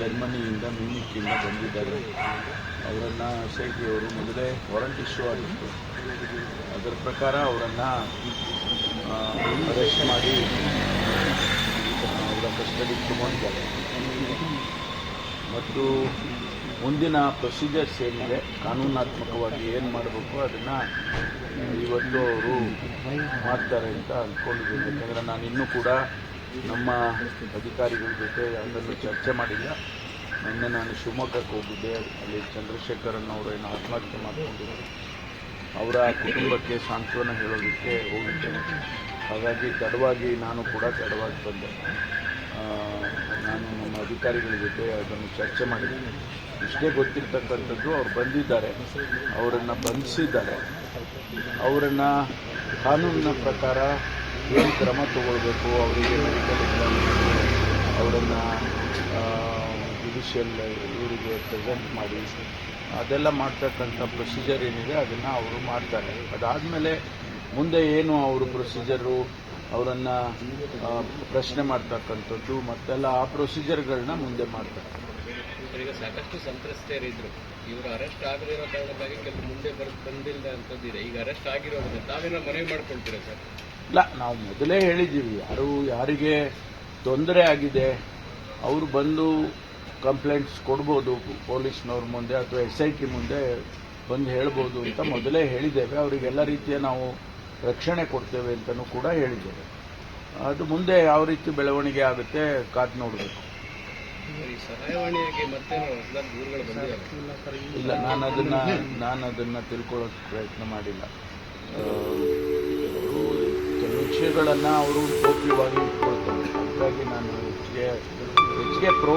ಜರ್ಮನಿಯಿಂದ ಮ್ಯೂನಿಕ್ಕಿಂದ ಬಂದಿದ್ದಾರೆ. ಅವರನ್ನು ಅವರು ಮೊದಲೇ ವಾರಂಟ್ ಇಶ್ಯೂ ಆಗಿತ್ತು. ಅದರ ಪ್ರಕಾರ ಅವರನ್ನು ಅರೆಸ್ಟ್ ಮಾಡಿ, ಅವರ ಕಸ್ಟಡಿಗೆ ತಗೊಂಡಿದ್ದಾರೆ ಮತ್ತು ಮುಂದಿನ ಪ್ರೊಸೀಜರ್ಸ್ ಏನಿದೆ, ಕಾನೂನಾತ್ಮಕವಾಗಿ ಏನು ಮಾಡಬೇಕು ಅದನ್ನು ಇವತ್ತು ಅವರು ಮಾಡ್ತಾರೆ ಅಂತ ಅಂದ್ಕೊಂಡಿದ್ದೀನಿ ಯಾಕಂದರೆ ನಾನು ಇನ್ನೂ ಕೂಡ ನಮ್ಮ ಅಧಿಕಾರಿಗಳ ಜೊತೆ ಅದನ್ನು ಚರ್ಚೆ ಮಾಡಿಲ್ಲ. ನಿನ್ನೆ ನಾನು ಶಿವಮೊಗ್ಗಕ್ಕೆ ಹೋಗಿದ್ದೆ. ಅಲ್ಲಿ ಚಂದ್ರಶೇಖರನ್ ಅವರು ಏನು ಆತ್ಮಹತ್ಯೆ ಮಾಡ್ಕೊಂಡಿದ್ದಾರೆ ಅವರ ಕುಟುಂಬಕ್ಕೆ ಸಾಂತ್ವನ ಹೇಳೋದಕ್ಕೆ ಹೋಗಿದ್ದೇನೆ. ಹಾಗಾಗಿ ತಡವಾಗಿ ನಾನು ಕೂಡ ತಡವಾಗಿ ಬಂದೆ. ನಾನು ನಮ್ಮ ಅಧಿಕಾರಿಗಳ ಜೊತೆ ಅದನ್ನು ಚರ್ಚೆ ಮಾಡಿದ್ದೀನಿ ಇಷ್ಟೇ ಗೊತ್ತಿರ್ತಕ್ಕಂಥದ್ದು ಅವ್ರು ಬಂದಿದ್ದಾರೆ. ಅವರನ್ನು ಬಂಧಿಸಿದ್ದಾರೆ. ಅವರನ್ನು ಕಾನೂನಿನ ಪ್ರಕಾರ ಏನು ಕ್ರಮ ತೊಗೊಳ್ಬೇಕು ಅವರಿಗೆ ಮೆಡಿಕಲ್ ಎಕ್ಸಾಮಿನೇಷನ್ ಅವರನ್ನು ಜುಡಿಷಿಯಲ್ ಇವರಿಗೆ ಪ್ರೆಸೆಂಟ್ ಮಾಡಿ. ಅದೆಲ್ಲ ಮಾಡ್ತಕ್ಕಂಥ ಪ್ರೊಸೀಜರ್ ಏನಿದೆ, ಅದನ್ನು ಅವರು ಮಾಡ್ತಾರೆ. ಅದಾದಮೇಲೆ ಮುಂದೆ ಏನು ಅವರು ಪ್ರೊಸೀಜರು ಅವರನ್ನು ಪ್ರಶ್ನೆ ಮಾಡ್ತಕ್ಕಂಥದ್ದು, ಮತ್ತೆಲ್ಲ ಆ ಪ್ರೊಸೀಜರ್ಗಳನ್ನ ಮುಂದೆ ಮಾಡ್ತಾರೆ. ಈಗ ಸಾಕಷ್ಟು ಸಂತ್ರಸ್ತೆಯರಿದ್ರು ಇವರು ಅರೆಸ್ಟ್ ಆಗದಿರೋ ಕಾರಣಕ್ಕಾಗಿ ಕೆಲವು ಮುಂದೆ ಬರ್ ಬಂದಿಲ್ಲ ಅಂತಂದಿದೆ ಈಗ ಅರೆಸ್ಟ್ ಆಗಿರೋದ್ರಿಂದ ತಾವೇನೋ ಮನವಿ ಮಾಡ್ಕೊಳ್ತೀರಾ ಸರ್? ಇಲ್ಲ ನಾವು ಮೊದಲೇ ಹೇಳಿದ್ದೀವಿ ಯಾರು ಯಾರಿಗೆ ತೊಂದರೆ ಆಗಿದೆ ಅವರು ಬಂದು ಕಂಪ್ಲೇಂಟ್ಸ್ ಕೊಡ್ಬೋದು ಪೊಲೀಸ್ನವ್ರ ಮುಂದೆ ಅಥವಾ ಎಸ್ ಐ ಟಿ ಮುಂದೆ ಬಂದು ಹೇಳ್ಬೋದು ಅಂತ ಮೊದಲೇ ಹೇಳಿದ್ದೇವೆ. ಅವರಿಗೆಲ್ಲ ರೀತಿಯ ನಾವು ರಕ್ಷಣೆ ಕೊಡ್ತೇವೆ ಅಂತಲೂ ಕೂಡ ಹೇಳಿದ್ದೇವೆ. ಅದು ಮುಂದೆ ಯಾವ ರೀತಿ ಬೆಳವಣಿಗೆ ಆಗುತ್ತೆ ಕಾದು ನೋಡಬೇಕು. ಇಲ್ಲ ನಾನು ಅದನ್ನ ನಾನು ಅದನ್ನ ತಿಳ್ಕೊಳ್ಳೋಕೆ ಪ್ರಯತ್ನ ಮಾಡಿಲ್ಲ. ವಿಷಯಗಳನ್ನು ಅವರು ಗೌಪ್ಯವಾಗಿ ಇಟ್ಕೊಳ್ತಾರೆ. ಹಾಗಾಗಿ ನಾನು ಹೆಚ್ಚಿಗೆ ಹೆಚ್ಚಿಗೆ ಪ್ರೋ